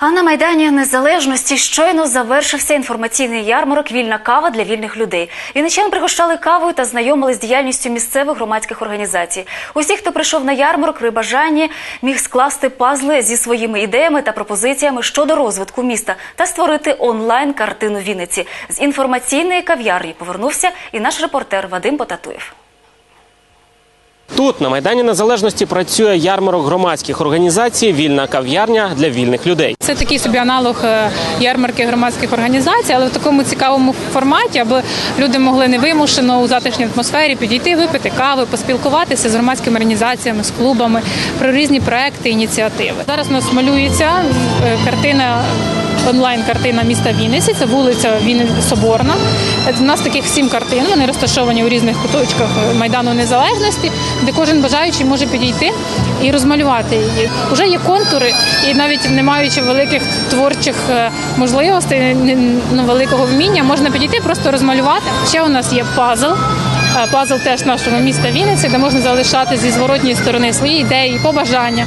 А на майдані незалежності щойно завершився інформаційний ярмарок Вільна кава для вільних людей. Вінничан пригощали кавою та знайомили з діяльністю місцевих громадських організацій. Усі, хто прийшов на ярмарок при бажанні, міг скласти пазли зі своїми ідеями та пропозиціями щодо розвитку міста та створити онлайн картину Вінниці. З інформаційної кав'ярні повернувся і наш репортер Вадим Потатуєв. Тут на майдані незалежності працює ярмарок громадських організацій Вільна кав'ярня для вільних людей. Це такий собі аналог е, ярмарки громадських організацій, але в такому цікавому форматі, аби люди могли невимушено у затишній атмосфері підійти, випити кави, поспілкуватися з громадськими організаціями, з клубами про різні проекти, ініціативи. Зараз у нас малюється е, картина. Онлайн-картина міста Вінниці, це вулиця Вінниці Соборна. У нас таких сім картин. Вони розташовані у різних куточках Майдану Незалежності, де кожен бажаючий може підійти і розмалювати її. Уже є контури, і навіть не маючи великих творчих е, можливостей, ну, великого вміння, можна підійти, просто розмалювати. Ще у нас є пазл. Е, Пазл теж нашого міста Вінниці, де можна залишати зі зворотньої сторони свої ідеї, побажання.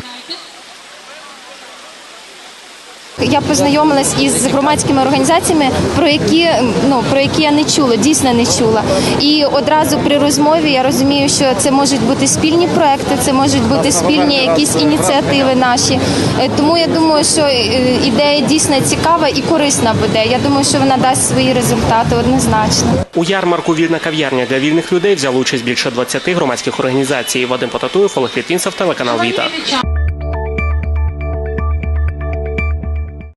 Я познайомилась із громадськими організаціями, про які ну про які я не чула, дійсно не чула. І одразу при розмові я розумію, що це можуть бути спільні проекти, це можуть бути спільні якісь ініціативи наші. Е, Тому я думаю, що е, ідея дійсно цікава і корисна буде. Я думаю, що вона дасть свої результати однозначно. У ярмарку Вільна кав'ярня для вільних людей взяли участь більше 20 громадських організацій. Вадим Потатуєв, Олег Літвінцев, телеканал Віта.